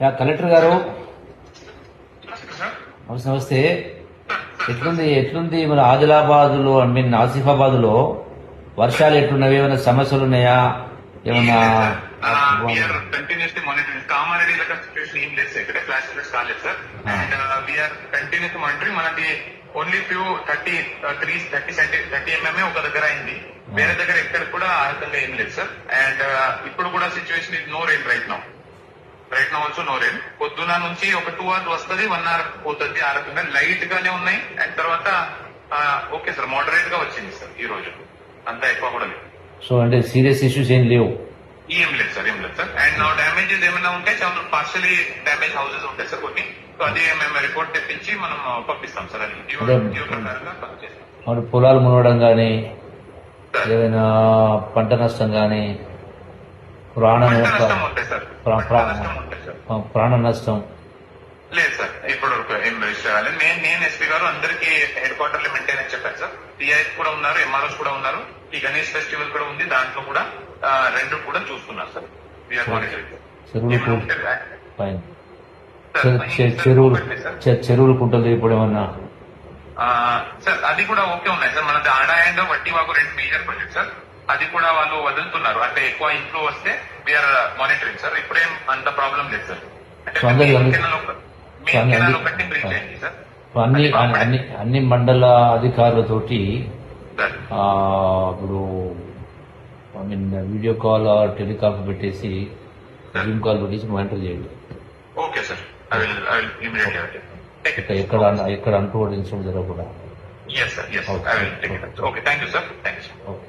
Yeah collector గారు. నమస్తే నమస్తే ఎట్లుంది ఎట్లుంది మన ఆదిలాబాద్లో ఐ మీన్ ఆసిఫాబాద్లో వర్షాలు ఎట్లున్నవి? ఏమైనా సమస్యలు ఉన్నాయా? ఏమన్నా మనది only few thirty three thirty centi thirty MMA ఒక దగ్గర అయింది. వేరే దగ్గర ఎక్కడ కూడా ఆ రకంగా ఏం లేదు సార్. అండ్ ఇప్పుడు కూడా situation is no right right now also no rain పొద్దున నుంచి ఒక టూ అవర్స్ వస్తుంది వన్ అవర్ పోతుంది. ఆ రకంగా లైట్ గానే ఉన్నాయి. అండ్ తర్వాత ఓకే సార్ మోడరేట్గా వచ్చింది సార్ ఈ రోజు. అంత ఎక్కువ కూడా లేదు. సో అంటే సీరియస్ ఇష్యూస్ ఏం లేవు? ఏం లేదు సార్ ఏం లేదు సార్ అండ్ నా డ్యామేజెస్ ఏమైనా ఉంటే చాలా పార్షలీ డ్యామేజ్ హౌసెస్ ఉంటాయి సార్ కొన్ని. సో అది మేము రిపోర్ట్ తెప్పించి మనం పంపిస్తాం సార్ అది ప్రకారంగా మరి పొలాలు మునవడం కానీ ఏదైనా పంట నష్టం కానీ ప్రాణ ప్రాణ నష్టం. లేదు సార్ ఇప్పుడు ఏం నేను నేను ఎస్పీ గారు అందరికీ హెడ్ క్వార్టర్లో మెయింటైన్ అని చెప్పాను సార్. టీఐఎస్ కూడా ఉన్నారు ఎంఆర్ఓస్ కూడా ఉన్నారు ఈ గణేష్ ఫెస్టివల్ కూడా ఉంది దాంట్లో కూడా రెండు కూడా చూస్తున్నారు సార్. చెరువులు చెరువులు కుంటలు ఇప్పుడు ఏమన్నా? సార్ అది కూడా ఓకే ఉన్నాయి సార్. మనది ఆడా అండ్ వడ్డీ వాకు రెండు మేజర్ ప్రాజెక్ట్ సార్. అది కూడా వాళ్ళు వదులుతున్నారు. అంటే ఎక్కువ ఇంట్లో వస్తే వీఆర్ మానిటరింగ్ సార్ ఇప్పుడేం అంత ప్రాబ్లం లేదు సార్ అన్ని- అన్ని- మండల అధికారులతోటి ఇప్పుడు I mean video call telecall పెట్టేసి జూమ్ కాల్ పెట్టేసి మానిటర్ చేయండి. ఓకే సార్ ఎక్కడ ఎక్కడ అంటూ ఇన్సిడెంట్ జరగకుండా okay thank you sir thank you okay